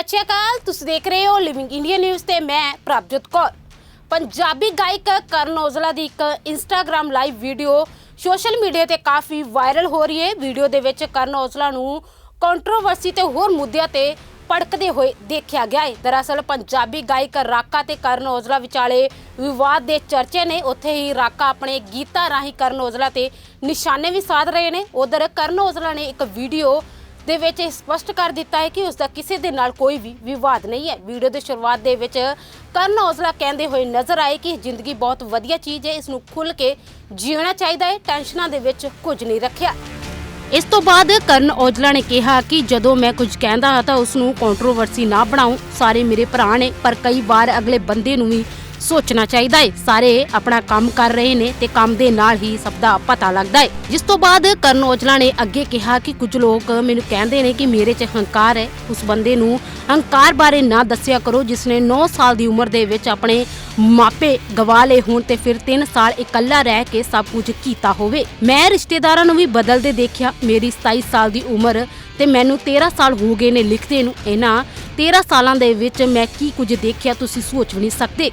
ਸਤਿ ਸ਼੍ਰੀ ਅਕਾਲ, ਤੁਸੀਂ ਦੇਖ ਰਹੇ ਹੋ ਲਿਵਿੰਗ ਇੰਡੀਆ ਨਿਊਜ਼ ਤੇ ਮੈਂ ਪ੍ਰਭਜੋਤ ਕੌਰ। ਪੰਜਾਬੀ ਗਾਇਕ ਕਰਨ ਔਜਲਾ ਦੀ ਇੱਕ Instagram live video social media ਤੇ ਕਾਫੀ ਵਾਇਰਲ ਹੋ ਰਹੀ ਹੈ। ਵੀਡੀਓ ਦੇ ਵਿੱਚ ਕਰਨ ਔਜਲਾ ਨੂੰ ਕੰਟਰੋਵਰਸੀ ਤੇ ਹੋਰ ਮੁੱਦਿਆਂ ਤੇ ਭੜਕਦੇ ਹੋਏ ਦੇਖਿਆ ਗਿਆ ਹੈ। ਦਰਅਸਲ ਪੰਜਾਬੀ ਗਾਇਕ ਰਾਕਾ ਤੇ ਕਰਨ ਔਜਲਾ ਵਿਚਾਲੇ ਵਿਵਾਦ ਦੇ ਚਰਚੇ ਨੇ। ਉੱਥੇ ਹੀ ਰਾਕਾ ਆਪਣੇ ਗੀਤਾਂ ਰਾਹੀਂ ਕਰਨ ਔਜਲਾ ਤੇ ਨਿਸ਼ਾਨੇ ਵੀ ਸਾਧ ਰਹੇ ਨੇ। ਉਧਰ ਕਰਨ ਔਜਲਾ ਨੇ ਇੱਕ ਵੀਡੀਓ ਦੇ ਵਿੱਚ ਇਹ ਸਪਸ਼ਟ ਕਰ ਦਿੱਤਾ ਹੈ ਕਿ ਉਸ ਦਾ ਕਿਸੇ ਦੇ ਨਾਲ ਕੋਈ ਵੀ ਵਿਵਾਦ ਨਹੀਂ ਹੈ। ਵੀਡੀਓ ਦੇ ਸ਼ੁਰੂਆਤ ਦੇ ਵਿੱਚ ਕਰਨ ਔਜਲਾ ਕਹਿੰਦੇ ਹੋਏ ਨਜ਼ਰ ਆਏ ਕਿ ਜ਼ਿੰਦਗੀ ਬਹੁਤ ਵਧੀਆ ਚੀਜ਼ ਹੈ। ਇਸ ਨੂੰ ਖੁੱਲ ਕੇ ਜੀਣਾ ਚਾਹੀਦਾ ਹੈ। ਟੈਨਸ਼ਨਾਂ ਦੇ ਵਿੱਚ ਕੁਝ ਨਹੀਂ ਰੱਖਿਆ। ਇਸ ਤੋਂ ਬਾਅਦ ਕਰਨ ਔਜਲਾ ਨੇ ਕਿਹਾ ਕਿ ਜਦੋਂ ਮੈਂ ਕੁਝ ਕਹਿੰਦਾ ਹਾਂ ਤਾਂ ਉਸ ਨੂੰ ਕੰਟਰੋਵਰਸੀ ਨਾ ਬਣਾਉ। ਸਾਰੇ ਮੇਰੇ ਭਰਾ ਨੇ, ਪਰ ਕਈ ਵਾਰ ਅਗਲੇ ਬੰਦੇ ਨੂੰ ਵੀ ਸੋਚਣਾ ਚਾਹੀਦਾ ਹੈ। ਸਾਰੇ ਆਪਣਾ ਕੰਮ ਕਰ ਰਹੇ ਨੇ ਤੇ ਕੰਮ ਦੇ ਨਾਲ ਹੀ ਸਭ ਦਾ ਪਤਾ ਲੱਗਦਾ ਹੈ। ਜਿਸ ਤੋਂ ਬਾਅਦ ਕਰਨ ਔਜਲਾ ਨੇ ਅੱਗੇ ਕਿਹਾ ਕਿ ਕੁਝ ਲੋਕ ਮੈਨੂੰ ਕਹਿੰਦੇ ਨੇ ਕਿ ਮੇਰੇ 'ਚ ਹੰਕਾਰ ਹੈ। ਉਸ ਬੰਦੇ ਨੂੰ ਹੰਕਾਰ ਬਾਰੇ ਨਾ ਦੱਸਿਆ ਕਰੋ। ਜਿਸ ਨੇ 9 ਸਾਲ ਦੀ ਉਮਰ ਦੇ ਵਿੱਚ ਆਪਣੇ ਮਾਪੇ ਗਵਾ ਲਏ ਹੋਣ ਤੇ ਫਿਰ 3 ਸਾਲ ਇਕੱਲਾ ਰਹਿ ਕੇ ਸਭ ਕੁਝ ਕੀਤਾ ਹੋਵੇ। ਮੈਂ ਰਿਸ਼ਤੇਦਾਰਾਂ ਨੂੰ ਵੀ ਬਦਲਦੇ ਦੇਖਿਆ। ਮੇਰੀ 27 ਸਾਲ ਦੀ ਉਮਰ ਤੇ ਮੈਨੂੰ 13 ਸਾਲ ਹੋ ਗਏ ਨੇ ਲਿਖਦੇ ਨੂੰ। ਇਹਨਾਂ 13 ਸਾਲਾਂ ਦੇ ਵਿੱਚ ਮੈਂ ਕੀ ਕੁਝ ਦੇਖਿਆ ਤੁਸੀਂ ਸੋਚ ਵੀ ਨਹੀਂ ਸਕਦੇ।